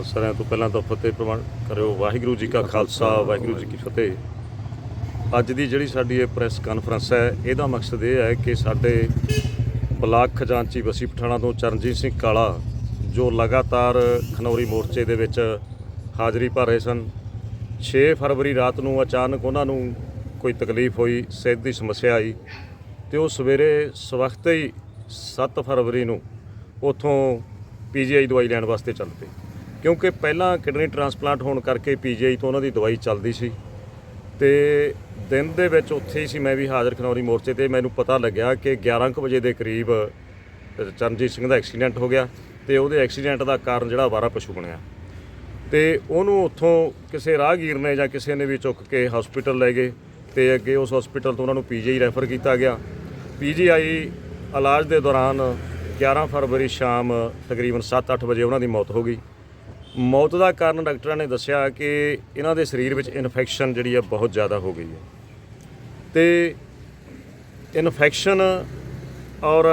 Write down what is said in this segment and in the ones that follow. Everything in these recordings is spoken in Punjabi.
ਸਾਰਿਆਂ ਤੋਂ ਪਹਿਲਾਂ ਤਾਂ ਫਤਿਹ ਪ੍ਰਵਾਨ ਕਰਿਓ। ਵਾਹਿਗੁਰੂ ਜੀ ਕਾ ਖਾਲਸਾ, ਵਾਹਿਗੁਰੂ ਜੀ ਕੀ ਫਤਿਹ। ਅੱਜ ਦੀ ਜਿਹੜੀ ਸਾਡੀ ਇਹ ਪ੍ਰੈਸ ਕਾਨਫਰੰਸ ਹੈ, ਇਹਦਾ ਮਕਸਦ ਇਹ ਹੈ ਕਿ ਸਾਡੇ ਬਲਾਕ ਖਜ਼ਾਨਚੀ ਵਸੀ ਪਠਾਣਾ ਤੋਂ ਚਰਨਜੀਤ ਸਿੰਘ ਕਾਲਾ, ਜੋ ਲਗਾਤਾਰ ਖਨੌਰੀ ਮੋਰਚੇ ਦੇ ਵਿੱਚ ਹਾਜ਼ਰੀ ਭਰ ਰਹੇ ਸਨ 6 ਫਰਵਰੀ ਰਾਤ ਨੂੰ ਅਚਾਨਕ ਉਹਨਾਂ ਨੂੰ ਕੋਈ ਤਕਲੀਫ ਹੋਈ, ਸਿਹਤ ਦੀ ਸਮੱਸਿਆ ਆਈ ਤੇ ਉਹ ਸਵੇਰੇ ਸਵਖਤੇ ਹੀ 7 ਫਰਵਰੀ ਨੂੰ ਉਥੋਂ ਪੀਜੀਆਈ ਦਵਾਈ ਲੈਣ ਵਾਸਤੇ ਚੱਲ ਪਏ। ਕਿਉਂਕਿ ਪਹਿਲਾਂ ਕਿਡਨੀ ਟ੍ਰਾਂਸਪਲਾਂਟ ਹੋਣ ਕਰਕੇ ਪੀਜੀਆਈ ਤੋਂ ਉਹਨਾਂ ਦੀ ਦਵਾਈ ਚੱਲਦੀ ਸੀ ਤੇ ਦਿਨ ਦੇ ਵਿੱਚ ਉੱਥੇ ਹੀ ਸੀ, ਮੈਂ ਵੀ ਹਾਜ਼ਰ ਖਨੌਰੀ ਮੋਰਚੇ ਤੇ ਮੈਨੂੰ ਪਤਾ ਲੱਗਿਆ ਕਿ 11 ਕੁ ਵਜੇ ਦੇ ਕਰੀਬ ਚਰਨਜੀਤ ਸਿੰਘ ਦਾ ਐਕਸੀਡੈਂਟ ਹੋ ਗਿਆ ਤੇ ਉਹਦੇ ਐਕਸੀਡੈਂਟ ਦਾ ਕਾਰਨ ਜਿਹੜਾ ਵਾਰਾ ਪਸ਼ੂ ਬਣਿਆ। ਤੇ ਉਹਨੂੰ ਉੱਥੋਂ ਕਿਸੇ ਰਾਹਗੀਰ ਨੇ ਜਾਂ ਕਿਸੇ ਨੇ ਵੀ ਚੁੱਕ ਕੇ ਹਸਪੀਟਲ ਲੈ ਗਏ ਤੇ ਅੱਗੇ ਉਸ ਹਸਪੀਟਲ ਤੋਂ ਉਹਨਾਂ ਨੂੰ ਪੀਜੀਆਈ ਰੈਫਰ ਕੀਤਾ ਗਿਆ। ਪੀਜੀਆਈ ਇਲਾਜ ਦੇ ਦੌਰਾਨ 11 ਫਰਵਰੀ ਸ਼ਾਮ ਤਕਰੀਬਨ 7-8 ਵਜੇ ਉਹਨਾਂ ਦੀ ਮੌਤ ਹੋ ਗਈ। ਮੌਤ ਦਾ ਕਾਰਨ ਡਾਕਟਰਾਂ ਨੇ ਦੱਸਿਆ ਕਿ ਇਹਨਾਂ ਦੇ ਸਰੀਰ ਵਿੱਚ ਇਨਫੈਕਸ਼ਨ ਜਿਹੜੀ ਹੈ ਬਹੁਤ ਜ਼ਿਆਦਾ ਹੋ ਗਈ ਹੈ। ਤੇ ਇਨਫੈਕਸ਼ਨ ਔਰ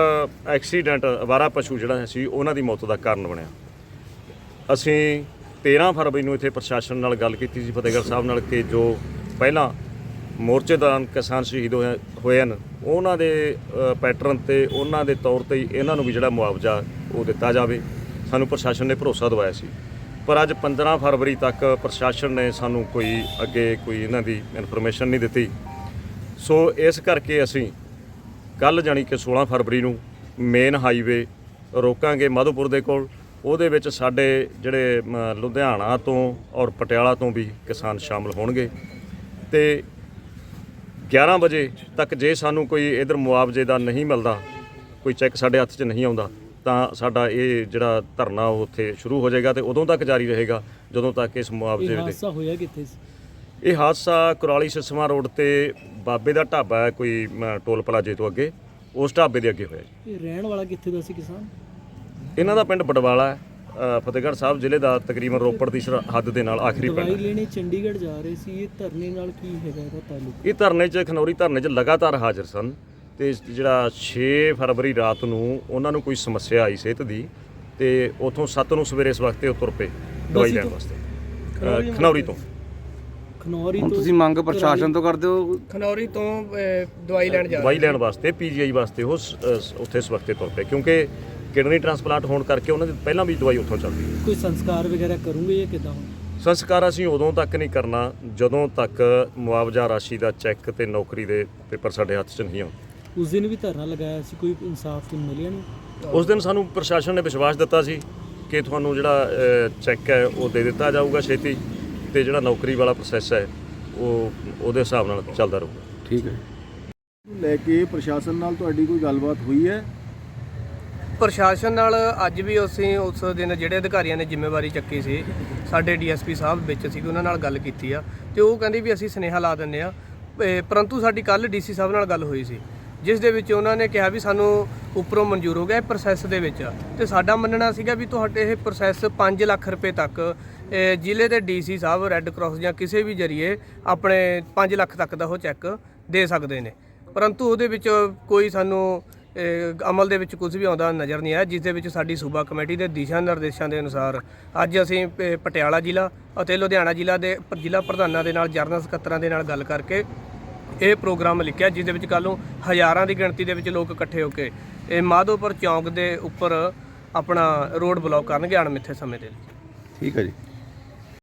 ਐਕਸੀਡੈਂਟ, ਅਵਾਰਾ ਪਸ਼ੂ ਜਿਹੜਾ ਸੀ, ਉਹਨਾਂ ਦੀ ਮੌਤ ਦਾ ਕਾਰਨ ਬਣਿਆ। ਅਸੀਂ 13 ਫਰਵਰੀ ਨੂੰ ਇੱਥੇ ਪ੍ਰਸ਼ਾਸਨ ਨਾਲ ਗੱਲ ਕੀਤੀ ਸੀ, ਫਤਿਹਗੜ੍ਹ ਸਾਹਿਬ ਨਾਲ, ਕਿ ਜੋ ਪਹਿਲਾਂ ਮੋਰਚੇ ਦੌਰਾਨ ਕਿਸਾਨ ਸ਼ਹੀਦ ਹੋਏ ਹੋਏ ਹਨ, ਉਹਨਾਂ ਦੇ ਪੈਟਰਨ ਤੇ ਉਹਨਾਂ ਦੇ ਤੌਰ ਤੇ ਇਹਨਾਂ ਨੂੰ ਵੀ ਜਿਹੜਾ ਮੁਆਵਜ਼ਾ ਉਹ ਦਿੱਤਾ ਜਾਵੇ। ਸਾਨੂੰ ਪ੍ਰਸ਼ਾਸਨ ਨੇ ਭਰੋਸਾ ਦਵਾਇਆ ਸੀ। ਪਰ ਅੱਜ 15 ਫਰਵਰੀ ਤੱਕ ਪ੍ਰਸ਼ਾਸਨ ਨੇ ਸਾਨੂੰ ਕੋਈ ਅੱਗੇ ਕੋਈ ਇਹਨਾਂ ਦੀ ਇਨਫੋਰਮੇਸ਼ਨ ਨਹੀਂ ਦਿੱਤੀ। ਸੋ ਇਸ ਕਰਕੇ ਅਸੀਂ ਕੱਲ ਜਾਣੀ ਕਿ 16 ਫਰਵਰੀ ਨੂੰ ਮੇਨ ਹਾਈਵੇ ਰੋਕਾਂਗੇ ਮਾਧੋਪੁਰ ਦੇ ਕੋਲ। ਉਹਦੇ ਵਿੱਚ ਸਾਡੇ ਜਿਹੜੇ ਮ, ਲੁਧਿਆਣਾ ਤੋਂ ਔਰ ਪਟਿਆਲਾ ਤੋਂ ਵੀ ਕਿਸਾਨ ਸ਼ਾਮਲ ਹੋਣਗੇ। ਤੇ 11 ਵਜੇ ਤੱਕ ਜੇ ਸਾਨੂੰ ਕੋਈ ਇਧਰ ਮੁਆਵਜ਼ੇ ਦਾ ਨਹੀਂ ਮਿਲਦਾ ਕੋਈ ਚੈੱਕ ਸਾਡੇ ਹੱਥ 'ਚ ਨਹੀਂ ਆਉਂਦਾ ਤਾਂ ਸਾਡਾ ਇਹ ਜਿਹੜਾ ਧਰਨਾ ਉਹ ਉੱਥੇ ਸ਼ੁਰੂ ਹੋ ਜਾਏਗਾ ਤੇ ਉਦੋਂ ਤੱਕ ਜਾਰੀ ਰਹੇਗਾ ਜਦੋਂ ਤੱਕ ਇਸ ਮੁਆਵਜ਼ੇ ਇਹ ਦੇ ਹਾਦਸਾ ਹੋਇਆ ਕਿੱਥੇ ਸੀ? ਇਹ ਹਾਦਸਾ ਕੁਰਾਲੀ ਸਿਸਮਾ ਰੋਡ ਤੇ ਬਾਬੇ ਦਾ ਢਾਬਾ ਹੈ ਕੋਈ ਅਮ, ਟੋਲ ਪਲਾਜੇ ਤੋਂ ਅੱਗੇ। ਉਸ ਢਾਬੇ ਦੇ ਅੱਗੇ ਹੋਇਆ ਜੀ। ਇਹ ਰਹਿਣ ਵਾਲਾ ਕਿੱਥੇ ਦਾ ਸੀ ਕਿਸਾਨ? ਇਹਨਾਂ ਦਾ ਪਿੰਡ ਬਡਵਾਲਾ ਹੈ। ਅ, ਫਤਿਹਗੜ੍ਹ ਸਾਹਿਬ ਜ਼ਿਲ੍ਹੇ ਦਾ ਤਕਰੀਬਨ ਰੋਪੜ ਦੀ ਸਰਹੱਦ ਦੇ ਨਾਲ ਆਖਰੀ ਪਿੰਡ ਦਵਾਈ ਹੈ ਲੈਣੇ ਚੰਡੀਗੜ੍ਹ ਜਾ ਰਹੇ ਸੀ ਇਹ ਧਰਨੇ ਨਾਲ ਕੀ ਹੈਗਾ ਇਹਦਾ ਤਾਲੁਕ? ਇਹ ਧਰਨੇ 'ਚ ਖਨੌਰੀ ਧਰਨੇ 'ਚ ਲਗਾਤਾਰ ਹਾਜ਼ਰ ਸਨ। ਤੇ ਜਿਹੜਾ 6 ਫਰਵਰੀ ਰਾਤ ਨੂੰ ਉਹਨਾਂ ਨੂੰ ਕੋਈ ਸਮੱਸਿਆ ਆਈ ਸਿਹਤ ਦੀ ਤੇ ਉਥੋਂ 7 ਨੂੰ ਸਵੇਰੇ ਇਸ ਵਕਤ ਤੇ ਉਹ ਤੁਰ ਪਏ ਦਵਾਈ ਲੈਣ? ਵਾਸਤੇ। ਅ, ਖਨੌਰੀ ਤੋਂ? ਖਨੌਰੀ ਹੁਣ ਤੋਂ ਤੁਸੀਂ ਮੰਗ ਪ੍ਰਸ਼ਾਸਨ ਤੋਂ ਕਰਦੇ ਹੋ? ਖਨੌਰੀ ਤੋਂ ਅਹ, ਦਵਾਈ ਲੈਣ ਜਾ ਦਵਾਈ ਲੈਣ ਵਾਸਤੇ ਪੀਜੀਆਈ ਵਾਸਤੇ ਉਹ ਸ- ਅ, ਸ- ਉੱਥੇ ਇਸ ਵਕਤ ਤੇ ਤੁਰ ਪਏ ਕਿਉਂਕਿ ਕਿਡਨੀ ਟ੍ਰਾਂਸਪਲਾਂਟ ਹੋਣ ਕਰਕੇ ਉਹਨਾਂ ਦੀ ਪਹਿਲਾਂ ਵੀ ਦਵਾਈ ਉੱਥੋਂ ਚੱਲਦੀ ਹੈ ਕੋਈ ਸੰਸਕਾਰ ਵਗੈਰਾ ਕਰੂੰਗੇ ਜਾਂ ਕਿਦਾਂ? ਸੰਸਕਾਰ ਅਸੀਂ ਉਦੋਂ ਤੱਕ ਨਹੀਂ ਕਰਨਾ ਜਦੋਂ ਤੱਕ ਮੁਆਵਜ਼ਾ ਰਾਸ਼ੀ ਦਾ ਚੈੱਕ ਤੇ ਨੌਕਰੀ ਦੇ ਪੇਪਰ ਸਾਡੇ ਹੱਥ 'ਚ ਨਹੀਂ ਆਉਂਦੇ। ਉਸ ਦਿਨ ਵੀ ਧਰਨਾ ਲਗਾਇਆ ਸੀ ਕੋਈ ਇਨਸਾਫ ਤੁਹਾਨੂੰ ਮਿਲਿਆ ਨਹੀਂ? ਉਸ ਦਿਨ ਸਾਨੂੰ ਪ੍ਰਸ਼ਾਸਨ ਨੇ ਵਿਸ਼ਵਾਸ ਦਿੱਤਾ ਸੀ ਕਿ ਤੁਹਾਨੂੰ ਜਿਹੜਾ ਅ, ਚੈੱਕ ਹੈ ਉਹ ਦੇ ਦਿੱਤਾ ਜਾਊਗਾ ਛੇਤੀ ਤੇ ਜਿਹੜਾ ਨੌਕਰੀ ਵਾਲਾ ਪ੍ਰੋਸੈਸ ਹੈ ਉਹ ਉਹਦੇ ਹਿਸਾਬ ਨਾਲ ਚੱਲਦਾ ਰਹੂਗਾ। ਠੀਕ ਹੈ। ਲੈ ਕੇ ਪ੍ਰਸ਼ਾਸਨ ਨਾਲ ਤੁਹਾਡੀ ਕੋਈ ਗੱਲਬਾਤ ਹੋਈ ਹੈ? ਪ੍ਰਸ਼ਾਸਨ ਨਾਲ ਅੱਜ ਵੀ ਅਸੀਂ ਉਸ ਦਿਨ ਜਿਹੜੇ ਅਧਿਕਾਰੀਆਂ ਨੇ ਜ਼ਿੰਮੇਵਾਰੀ ਚੱਕੀ ਸੀ ਸਾਡੇ ਡੀਐਸਪੀ ਸਾਹਿਬ ਵਿੱਚ ਸੀ ਉਹਨਾਂ ਨਾਲ ਗੱਲ ਕੀਤੀ ਆ ਤੇ ਉਹ ਕਹਿੰਦੇ ਵੀ ਅਸੀਂ ਸੁਨੇਹਾ ਲਾ ਦਿੰਨੇ ਆ। ਇਹ ਪਰੰਤੂ ਸਾਡੀ ਕੱਲ ਡੀਸੀ ਸਾਹਿਬ ਨਾਲ ਗੱਲ ਹੋਈ ਸੀ। ਜਿਸ ਦੇ ਵਿੱਚ ਉਹਨਾਂ ਨੇ ਕਿਹਾ ਵੀ ਸਾਨੂੰ ਉੱਪਰੋਂ ਮਨਜ਼ੂਰ ਹੋ ਗਿਆ ਇਹ ਪ੍ਰੋਸੈਸ ਦੇ ਵਿੱਚ। ਆ ਤੇ ਸਾਡਾ ਮੰਨਣਾ ਸੀਗਾ ਵੀ ਤੁਹਾਡੇ ਇਹ ਪ੍ਰੋਸੈਸ 5 ਲੱਖ ਰੁਪਏ ਤੱਕ ਜ਼ਿਲ੍ਹੇ ਦੇ ਡੀਸੀ ਸਾਹਿਬ ਰੈੱਡ ਕਰਾਸ ਜਾਂ ਕਿਸੇ ਵੀ ਜਰੀਏ ਆਪਣੇ 5 ਲੱਖ ਤੱਕ ਦਾ ਉਹ ਚੈੱਕ ਦੇ ਸਕਦੇ ਨੇ। ਪਰੰਤੂ ਉਹਦੇ ਵਿੱਚ ਕੋਈ ਸਾਨੂੰ ਅਮਲ ਦੇ ਵਿੱਚ ਕੁਝ ਵੀ ਆਉਂਦਾ ਨਜ਼ਰ ਨਹੀਂ ਆਇਆ, ਜਿਸ ਦੇ ਵਿੱਚ ਸਾਡੀ ਸੂਬਾ ਕਮੇਟੀ ਦੇ ਦਿਸ਼ਾ ਨਿਰਦੇਸ਼ਾਂ ਦੇ ਅਨੁਸਾਰ ਅੱਜ ਅਸੀਂ ਪ- ਪਟਿਆਲਾ ਜ਼ਿਲ੍ਹਾ ਅਤੇ ਲੁਧਿਆਣਾ ਜ਼ਿਲ੍ਹਾ ਦੇ ਜ਼ਿਲ੍ਹਾ ਪ੍ਰਧਾਨਾਂ ਦੇ ਨਾਲ ਜਰਨਲ ਸਕੱਤਰਾਂ ਦੇ ਨਾਲ ਗੱਲ ਕਰਕੇ ਇਹ ਪ੍ਰੋਗਰਾਮ ਲਿਖਿਆ ਜਿਸ ਦੇ ਵਿੱਚ ਕੱਲ੍ਹ ਨੂੰ ਹਜ਼ਾਰਾਂ ਦੀ ਗਿਣਤੀ ਦੇ ਵਿੱਚ ਲੋਕ ਇਕੱਠੇ ਹੋ ਕੇ ਇਹ ਮਾਧੋਪੁਰ ਚੌਂਕ ਦੇ ਉੱਪਰ ਆਪਣਾ ਰੋਡ ਬਲੌਕ ਕਰਨਗੇ ਅਣਮਿੱਥੇ ਸਮੇਂ ਦੇ ਲਈ। ਠੀਕ ਹੈ ਜੀ।